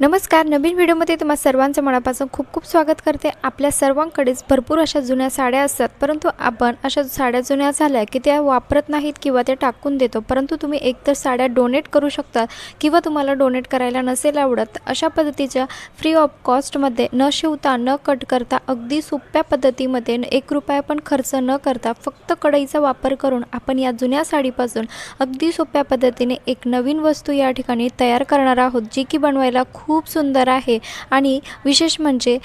नमस्कार नवीन व्हिडिओमध्ये तुम्हा सर्वांचं मनापासून खूप खूप स्वागत करते. आपल्या सर्वांकडेच भरपूर अशा जुन्या साड्या असतात परंतु आपण अशा साड्या जुन्या झाल्या की त्या वापरत नाहीत किंवा त्या टाकून देतो परंतु तुम्ही एकतर साड्या डोनेट करू शकता किंवा तुम्हाला डोनेट करायला नसेल आवडत अशा पद्धतीच्या फ्री ऑफ कॉस्टमध्ये न शिवता न कट करता अगदी सोप्या पद्धतीमध्ये एक रुपया पण खर्च न करता फक्त कढईचा वापर करून आपण या जुन्या साडीपासून अगदी सोप्या पद्धतीने एक नवीन वस्तू या ठिकाणी तयार करणार आहोत जी की बनवायला खूप खूप सुंदर आहे. आणि विशेष म्हणजे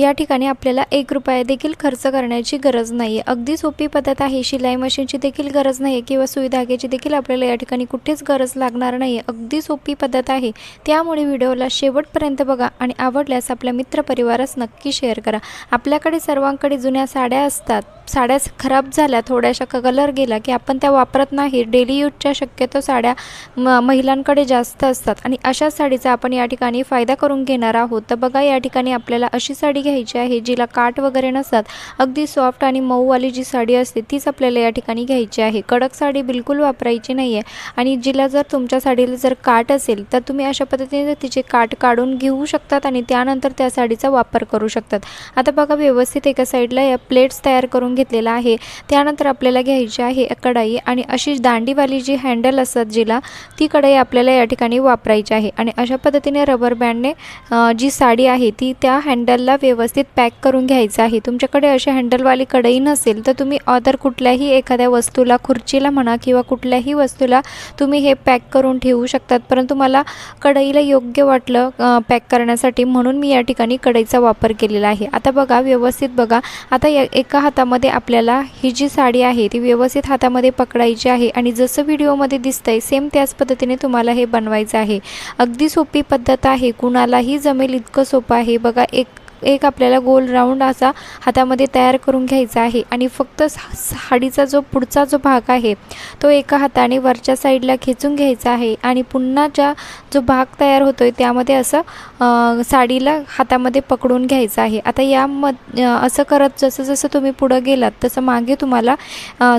या ठिकाणी आपल्याला एक रुपया देखील खर्च करण्याची गरज नाही आहे अगदी सोपी पद्धत आहे. शिलाई मशीनची देखील गरज नाही आहे किंवा सुई धाग्याची देखील आपल्याला या ठिकाणी कुठेच गरज लागणार नाही आहे अगदी सोपी पद्धत आहे. त्यामुळे व्हिडिओला शेवटपर्यंत बघा आणि आवडल्यास आपल्या मित्रपरिवारास नक्की शेअर करा. आपल्याकडे सर्वांकडे जुन्या साड्या असतात. साड्या खराब झाल्या थोड्याशा कलर गेला की आपण त्या वापरत नाही. डेली यूजच्या शक्यतो साड्या म महिलांकडे जास्त असतात. आणि अशा साडीचा आपण या ठिकाणी फायदा करून घेणार आहोत. तर बघा या ठिकाणी आपल्याला अशी साडी घ्यायची आहे जिला काट वगैरे नसतात. अगदी सॉफ्ट आणि मऊवाली जी साडी असते तीच आपल्याला या ठिकाणी घ्यायची आहे. कडक साडी बिलकुल वापरायची नाही आहे आणि जिला जर तुमच्या साडीला जर काट असेल तर तुम्ही अशा पद्धतीने तिचे काठ काढून घेऊ शकतात आणि त्यानंतर त्या साडीचा वापर करू शकतात. आता बघा व्यवस्थित एका साईडला या प्लेट्स तयार करून घेतलेला आहे. त्यानंतर आपल्याला घ्यायची आहे कढाई आणि अशी दांडीवाली जी हँडल असतात जिला ती कढाई आपल्याला या ठिकाणी वापरायची आहे. आणि अशा पद्धतीने रबर बँडने जी साडी आहे ती त्या हँडलला व्यवस्थित पॅक करून घ्यायचं आहे. तुमच्याकडे अशी हँडलवाली कढई नसेल तर तुम्ही अदर कुठल्याही एखाद्या वस्तूला खुर्चीला म्हणा किंवा कुठल्याही वस्तूला तुम्ही हे पॅक करून ठेवू शकतात. परंतु मला कढईला योग्य वाटलं पॅक करण्यासाठी म्हणून मी या ठिकाणी कढईचा वापर केलेला आहे. आता बघा व्यवस्थित बघा. आता या एका हातामध्ये आपल्याला ही जी साडी आहे ती व्यवस्थित हातामध्ये पकडायची आहे आणि जसं व्हिडिओमध्ये दिसतंय सेम त्याच पद्धतीने तुम्हाला हे बनवायचं आहे. अगदी सोपी पद्धत आहे कुणालाही जमेल इतकं सोपं आहे. बघा एक एक आपल्याला गोल राऊंड असा हातामध्ये तयार करून घ्यायचा आहे. आणि फक्त सा- साडीचा जो पुढचा जो भाग आहे तो एका हाताने वरच्या साईडला खेचून घ्यायचा आहे. आणि पुन्हा ज्या जो भाग तयार होतो आहे त्यामध्ये असं साडीला हातामध्ये पकडून घ्यायचं आहे. आता या असं करत जसं जसं तुम्ही पुढं गेलात तसं मागे तुम्हाला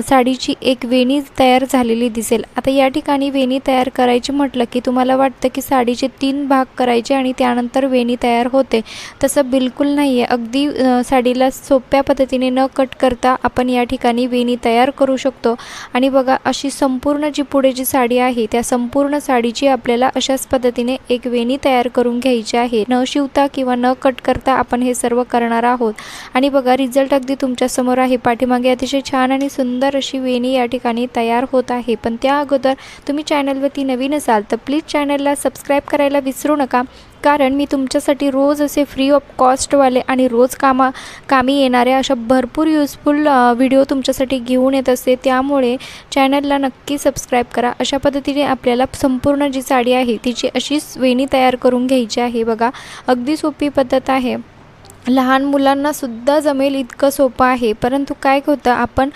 साडीची एक वेणी तयार झालेली दिसेल. आता या ठिकाणी वेणी तयार करायची म्हटलं की तुम्हाला वाटतं की साडीचे तीन भाग करायचे आणि त्यानंतर वेणी तयार होते. तसं बिलकुल नाही आहे अगदी साडीला सोप्या पद्धतीने न कट करता आपण या ठिकाणी वेणी तयार करू शकतो. आणि बघा अशी संपूर्ण जी पुढे जी साडी आहे त्या संपूर्ण साडीची आपल्याला अशाच पद्धतीने एक वेणी तयार करून घ्यायची आहे. न शिवता किंवा न कट करता आपण हे सर्व करणार आहोत. आणि बघा रिझल्ट अगदी तुमच्यासमोर आहे. पाठीमागे अतिशय छान आणि सुंदर अशी वेणी या ठिकाणी तयार होत आहे. पण त्या अगोदर तुम्ही चॅनलवरती नवीन असाल तर प्लीज चॅनलला सबस्क्राईब करायला विसरू नका. कारण मी तुमच्यासाठी रोज असे फ्री ऑफ कॉस्टवाले आणि रोज कामा कामी येणाऱ्या अशा भरपूर युजफुल व्हिडिओ तुमच्यासाठी घेऊन येत असते. त्यामुळे चॅनलला नक्की सबस्क्राईब करा. अशा पद्धतीने आपल्याला संपूर्ण जी साडी आहे तिची अशीच वेणी तयार करून घ्यायची आहे बघा. अगदी सोपी पद्धत आहे. लहान मुलांना सुद्धा जमेल इतकं सोपं आहे. परंतु काय होतं आपण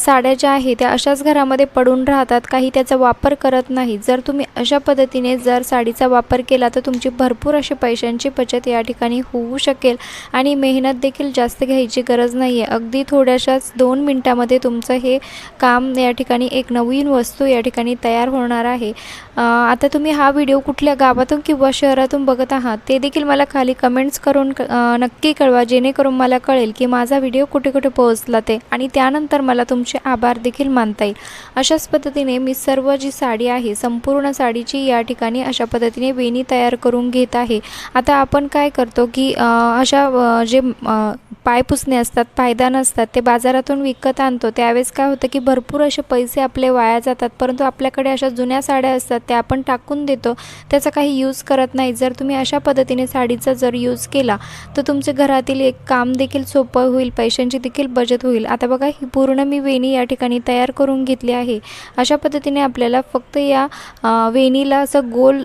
साड्या ज्या आहे त्या अशाच घरामध्ये पडून राहतात काही त्याचा वापर करत नाही जर तुम्ही अशा पद्धतीने जर साडीचा वापर केला तर तुमची भरपूर अशी पैशांची बचत या ठिकाणी होऊ शकेल आणि मेहनत देखील जास्त घ्यायची गरज नाही आहे अगदी थोड्याशाच दोन मिनटामध्ये तुमचं हे काम या ठिकाणी एक नवीन वस्तू या ठिकाणी तयार होणार आहे. आता तुम्ही हा व्हिडिओ कुठल्या गावातून किंवा शहरातून बघत आहात ते देखील मला खाली कमेंट्स करून नक्की नक्की कळवा जेणेकरून मला कळेल की माझा व्हिडिओ कुठे कुठे पोहोचला ते आणि त्यानंतर मला तुमचे आभार देखील मानता येईल. अशाच पद्धतीने मी सर्व जी साडी आहे संपूर्ण साडीची या ठिकाणी अशा पद्धतीने वेणी तयार करून घेत आहे. आता आपण काय करतो की अशा जे पाय पुसणे असतात पायदान असतात ते बाजारातून विकत आणतो. त्यावेळेस काय होतं की भरपूर असे पैसे आपले वाया जातात परंतु आपल्याकडे अशा जुन्या साड्या असतात त्या आपण टाकून देतो. त्याचा काही यूज करत नाही. जर तुम्ही अशा पद्धतीने साडीचा जर यूज केला तर तुमचे घरातील एक काम देखील सोपं होईल पैशांची देखील बचत होईल. आता बघा ही पूर्ण मी वेणी या ठिकाणी तयार करून घेतली आहे. अशा पद्धतीने आपल्याला फक्त या वेणीला असं गोल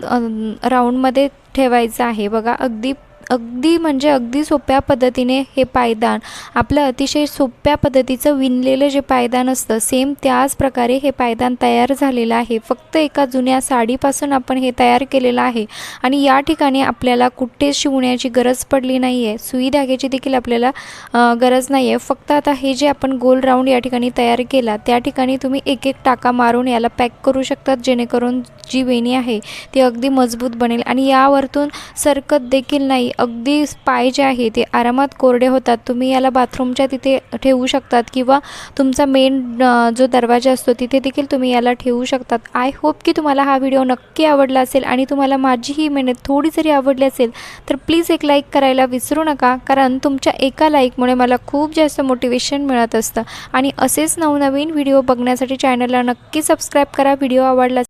राऊंडमध्ये ठेवायचं आहे. बघा अगदी अगदी म्हणजे अगदी सोप्या पद्धतीने हे पायदान आपलं अतिशय सोप्या पद्धतीचं विणलेलं जे पायदान असतं सेम त्याच प्रकारे हे पायदान तयार झालेलं आहे. फक्त एका जुन्या साडीपासून आपण हे तयार केलेलं आहे. आणि या ठिकाणी आपल्याला कुठेच शिवण्याची गरज पडली नाही आहे सुई धाग्याची देखील आपल्याला गरज नाही आहे फक्त आता हे जे आपण गोल राऊंड या ठिकाणी तयार केला त्या ठिकाणी तुम्ही एक एक टाका मारून याला पॅक करू शकतात जेणेकरून जी वेणी आहे ती अगदी मजबूत बनेल. आणि यावरतून सरकत देखील नाही. अगदी पाय जे आहे ते आरामात कोरडे होतात. तुम्ही याला बाथरूमच्या तिथे ठेवू शकतात किंवा तुमचा मेन जो दरवाजा असतो तिथे देखील तुम्ही याला ठेवू शकतात. आय होप की तुम्हाला हा व्हिडिओ नक्की आवडला असेल आणि तुम्हाला माझी ही मेहनत थोडी जरी आवडली असेल तर प्लीज एक लाईक करायला विसरू नका कारण तुमच्या एका लाईकमुळे मला खूप जास्त मोटिवेशन मिळत असतं. आणि असेच नवनवीन व्हिडिओ बघण्यासाठी चॅनलला नक्की सबस्क्राईब करा. व्हिडिओ आवडला